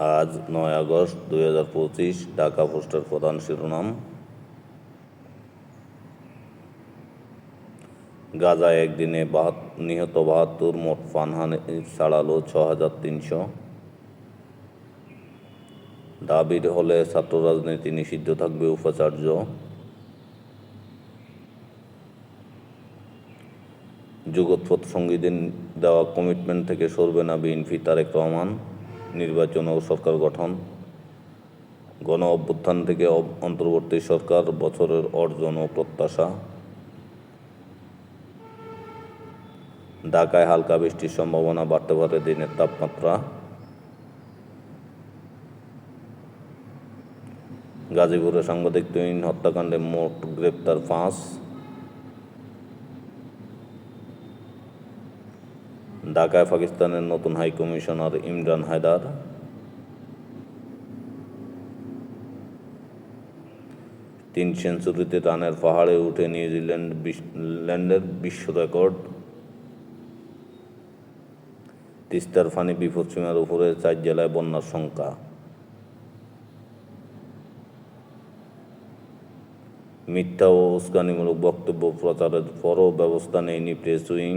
আজ নয় আগস্ট দুই হাজার পঁচিশ, ঢাকা পোস্টের প্রধান শিরোনাম। গাজায় একদিনে নিহত বাহাত্তর, মোট প্রাণহানি ছাড়ালো ছ হাজার তিনশো। দাবির হলে ছাত্র রাজনীতি নিষিদ্ধ থাকবে উপাচার্য। যুগোৎপথ সঙ্গীদের দেওয়া কমিটমেন্ট থেকে সরবে না বিএনপি তারেক রহমান। নির্বাচন ও সরকার গঠন। গণ অভ্যুত্থান থেকে অন্তর্বর্তী সরকার বছরের অর্জন ও প্রত্যাশা। ঢাকায় হালকা বৃষ্টির সম্ভাবনা, বাড়তে পারে দিনের তাপমাত্রা। গাজীপুরে সাংবাদিক তুহিন হত্যাকাণ্ডে মোট গ্রেপ্তার পাঁচ। ঢাকায় পাকিস্তানের নতুন হাই কমিশনার ইমরান হায়দার। তিন সেঞ্চুরিতে রানের পাহাড়ে উঠে নিউজিল্যান্ড ল্যান্ডের বিশ্ব রেকর্ড। তিস্তার ফানি বিপদসীমার উপরে চার জেলায় বন্যার সংখ্যা মিথ্যা ও উস্কানিমূলক বক্তব্য প্রচারের পরও ব্যবস্থা নেয়নি প্রেস উইং